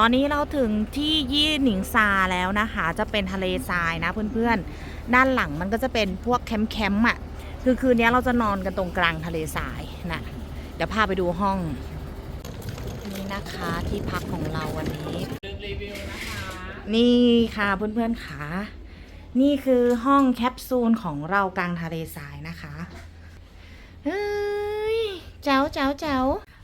ตอนนี้เราถึงที่ยี่หนิงซาแล้วนะคะ จะเป็นทะเลทรายนะเพื่อนๆ ด้านหลังมันก็จะเป็นพวกแคมป์ๆอะ คือคืนนี้เราจะนอนกันตรงกลางทะเลทรายนะ เดี๋ยวพาไปดูห้อง นี่นะคะที่พักของเราวันนี้ นี่ค่ะเพื่อนๆค่ะ นี่คือห้องแคปซูลของเรากลางทะเลทรายนะคะ เฮ้ย เจ้าเจ้าเจ้า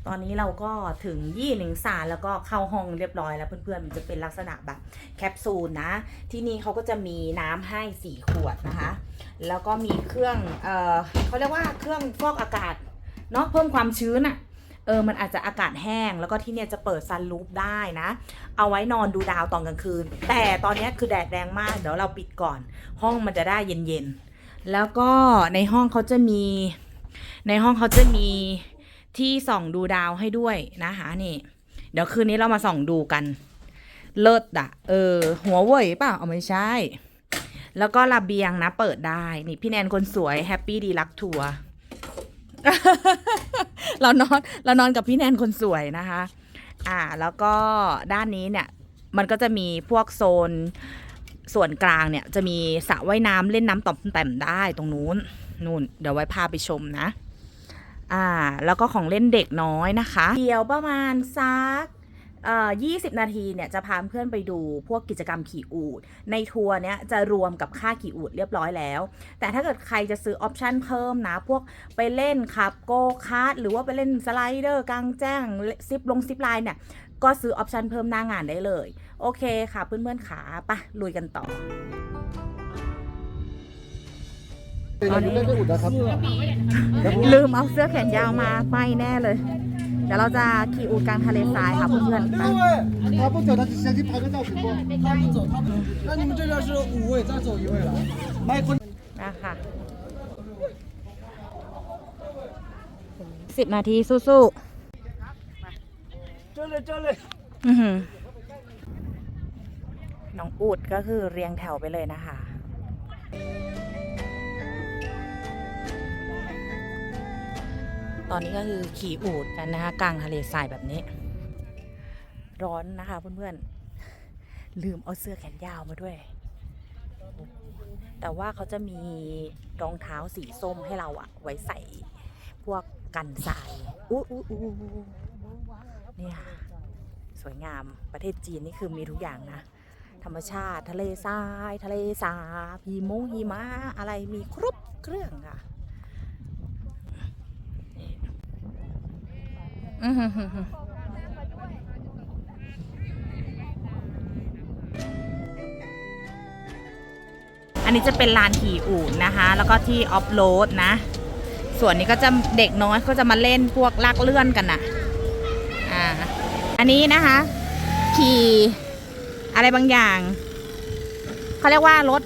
ตอนนี้เราก็ถึงยี่หนิงซานแล้วก็เข้าห้องเรียบร้อยแล้วเพื่อนๆมันจะเป็นลักษณะแบบแคปซูลนะ ที่นี่เขาก็จะมีน้ำให้สี่ขวดนะคะ แล้วก็มีเครื่องเออเขาเรียกว่าเครื่องฟอกอากาศเนาะเพิ่มความชื้นอะ่ะเออ มันอาจจะอากาศแห้ง แล้วก็ที่เนี่ยจะเปิดซันรูฟได้นะ เอาไว้นอนดูดาวตอนกลางคืน แต่ตอนนี้คือแดดแรงมาก เดี๋ยวเราปิดก่อน ห้องมันจะได้เย็นๆ แล้วก็ในห้องเขาจะมี ในห้องเขาจะมี ที่ส่องดูดาวให้ด้วยนะคะนี่เดี๋ยวคืนนี้เรามาส่องดูกัน เลิศอะเออ หัวเว่ยเปล่าเอาไม่ใช่ แล้วก็ระเบียงนะ เปิดได้ นี่พี่แนนคนสวยแฮปปี้ดีลักทัวร์เรานอนเรานอนกับพี่แนนคนสวยนะคะ อ่า แล้วก็ด้านนี้เนี่ย มันก็จะมีพวกโซนส่วนกลางเนี่ย จะมีสระว่ายน้ำเล่นน้ำต่อมแต้มได้ตรงนู้นนู่น เดี๋ยวไว้พาไปชมนะ อ่า แล้วก็ของเล่นเด็กน้อยนะคะ เดี๋ยวประมาณสักเอ่อ20นาทีเนี่ยจะพาเพื่อนไปดูพวกกิจกรรมขี่อูดในทัวร์เนี้ยจะรวมกับค่าขี่อูดเรียบร้อยแล้ว แต่ถ้าเกิดใครจะซื้อออปชั่นเพิ่มนะ พวกไปเล่นขับโกคาร์ดหรือว่าไปเล่นสไลเดอร์กลางแจ้งซิปลงซิปไลน์เนี่ย ก็ซื้อออปชั่นเพิ่มหน้างานได้เลย โอเคค่ะเพื่อนๆขาปะลุยกันต่อ เป็นอายุได้ไม่อุดนะครับ ลืมเอาเสื้อแขนยาวมาไม่แน่เลย เดี๋ยวเราจะขี่อูดกลางทะเลทรายค่ะเพื่อนๆไป 六位，他不走，他先去拍个照直播。他不走，他不。那你们这边是五位，再走一位了。麦昆， นะคะสิบนาทีสู้ 这里这里。 ๆอื้อหือน้องอูดก็คือเรียงแถวไปเลยนะคะ อนนี้ก็คือขี่อูดกันนะคะ กลางทะเลทรายแบบนี้ ร้อนนะคะเพื่อนๆ ลืมเอาเสื้อแขนยาวมาด้วย แต่ว่าเขาจะมีรองเท้าสีส้มให้เราอะไว้ใส่พวกกันทรายอู้อู้อู้เนี่ยสวยงามประเทศจีนนี่คือมีทุกอย่างนะ ธรรมชาติทะเลทราย ทะเลสาบหิมงหิมะอะไรมีครบเครื่องค่ะ อันนี้จะเป็นลานขี่อูดนะคะ แล้วก็ที่ออฟโรดนะ ส่วนนี้ก็จะเด็กน้อยก็จะมาเล่นพวกลากเลื่อนกันนะอ่า อันนี้นะคะ ขี่อะไรบางอย่างเขาเรียกว่ารถ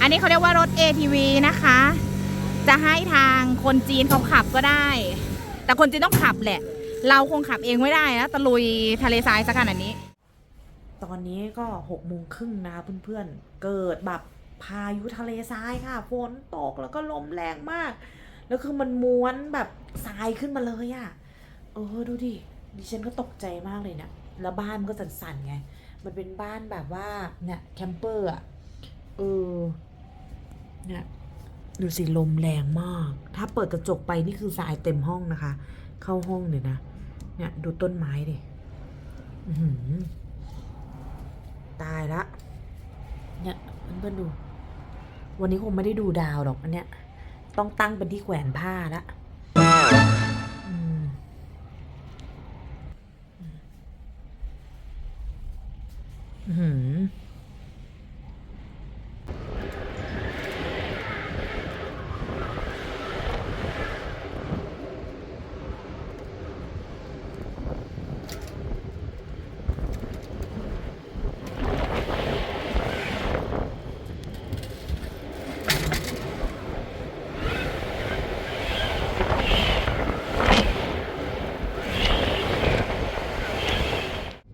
อันนี้เขาเรียกว่ารถ ATV นะคะ จะให้ทางคนจีนเขาขับก็ได้ แต่คนจีนต้องขับแหละ เราคงขับเองไม่ได้นะตะลุยทะเลทรายสักขนาดนี้ ตอนนี้ก็หกโมงครึ่งนะเพื่อนๆ เกิดแบบพายุทะเลทรายค่ะฝนตกแล้วก็ลมแรงมาก แล้วคือมันม้วนแบบทรายขึ้นมาเลยอะ่ะเออดูดิดิฉันก็ตกใจมากเลยเนะี่ยแล้วบ้านมันก็สั่นๆไง มันเป็นบ้านแบบว่าเนี่ยแคมเปอร์อะเออเนี่ย ดูสิลมแรงมาก ถ้าเปิดกระจกไปนี่คือสายเต็มห้องนะคะ เข้าห้องเลยนะ เนี่ยดูต้นไม้ดิตายละ เนี่ยเพื่อนๆดู วันนี้คงไม่ได้ดูดาวหรอกอันเนี้ย ต้องตั้งเป็นที่แขวนผ้าละอืมอื้อหือ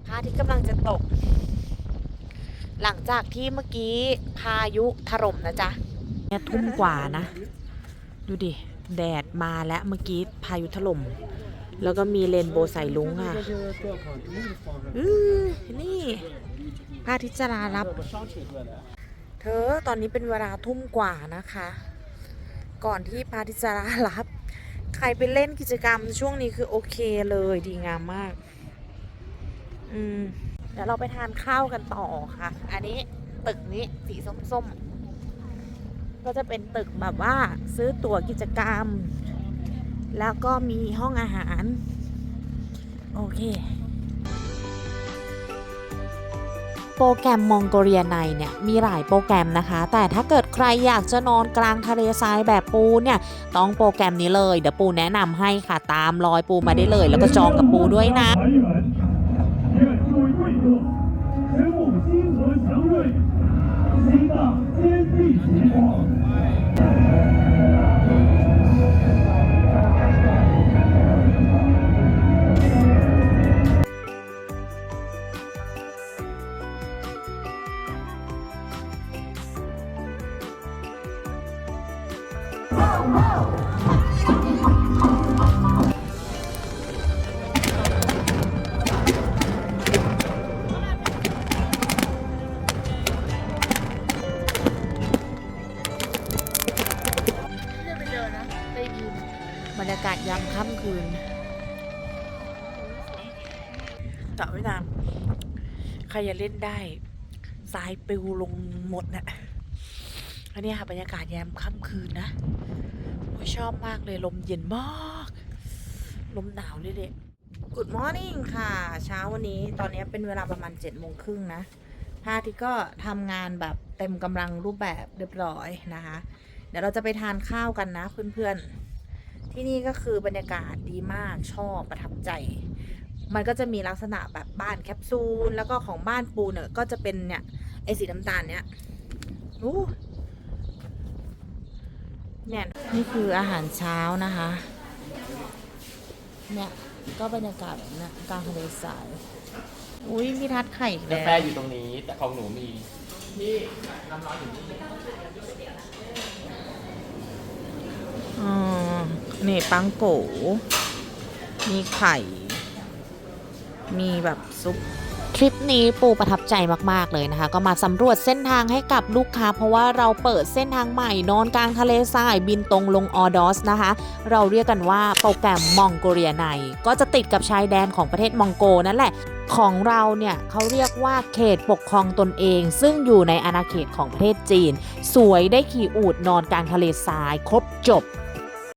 พระอาทิตย์กำลังจะตก หลัง จากที่เมื่อกี้พายุถล่มนะจ๊ะเนี่ยทุ่มกว่านะ ดูดิ แดดมาแล้วเมื่อกี้พายุถล่ม แล้วก็มีเลนโบใส่ลุงค่ะอนี่พระอาทิตจะารับ เธอตอนนี้เป็นเวลาทุ่มกว่านะคะ ก่อนที่พระอาทิตจะารับ ใครไปเล่นกิจกรรมช่วงนี้คือโอเคเลยดีงามมาก อืม เดี๋ยวเราไปทานข้าวกันต่อค่ะ อันนี้ตึกนี้สีส้มๆ ก็จะเป็นตึกแบบว่าซื้อตั๋วกิจกรรม แล้วก็มีห้องอาหาร โอเคโปรแกรมมองโกเลียในเนี่ยมีหลายโปรแกรมนะคะ แต่ถ้าเกิดใครอยากจะนอนกลางทะเลทรายแบบปูเนี่ยต้องโปรแกรมนี้เลย เดี๋ยวปูแนะนำให้ค่ะตามรอยปูมาได้เลย แล้วก็จองกับปูด้วยนะ บรรยากาศยามค่ำคืนต่อไม่นานใครจะเล่นได้ทรายปิวลงหมดน่ะอันนี้ค่ะบรรยากาศยามค่ำคืนนะ ชอบมากเลยลมเย็นมาก ลมหนาวเลยเด็ก Good morning ค่ะ เช้าวันนี้ตอนนี้เป็นเวลาประมาณ7จ็ดโมงครึ่งนะพาทิตย์ก็ทำงานแบบเต็มกำลังรูปแบบเรียบร้อยนะคะ เดี๋ยวเราจะไปทานข้าวกันนะเพื่อนๆ ที่นี่ก็คือบรรยากาศดีมากชอบประทับใจ มันก็จะมีลักษณะแบบบ้านแคปซูล แล้วก็ของบ้านปูเนี่ยก็จะเป็นเนี่ยไอสีน้ำตาลเนี่ยอู้ เนี่ยนี่คืออาหารเช้านะคะ เนี่ย ก็บรรยากาศแบบเนี้ยกลางทะเลทราย อุ้ยมีทัดไข่อีกกาแล้วแฟอยู่ตรงนี้ แต่ของหนูมีอืมนี่ปังโก มีไข่ มีแบบซุป ทริปนี้ปูประทับใจมากๆเลยนะคะ ก็มาสำรวจเส้นทางให้กับลูกค้า เพราะว่าเราเปิดเส้นทางใหม่นอนกลางทะเลทรายบินตรงลงออดอสนะคะ เราเรียกกันว่าโปรแกรมมองโกเลียใน ก็จะติดกับชายแดนของประเทศมองโกนั่นแหละของเราเนี่ยเขาเรียกว่าเขตปกครองตนเอง ซึ่งอยู่ในอาณาเขตของประเทศจีน สวยได้ขี่อูดนอนกลางทะเลทราย ครบจบ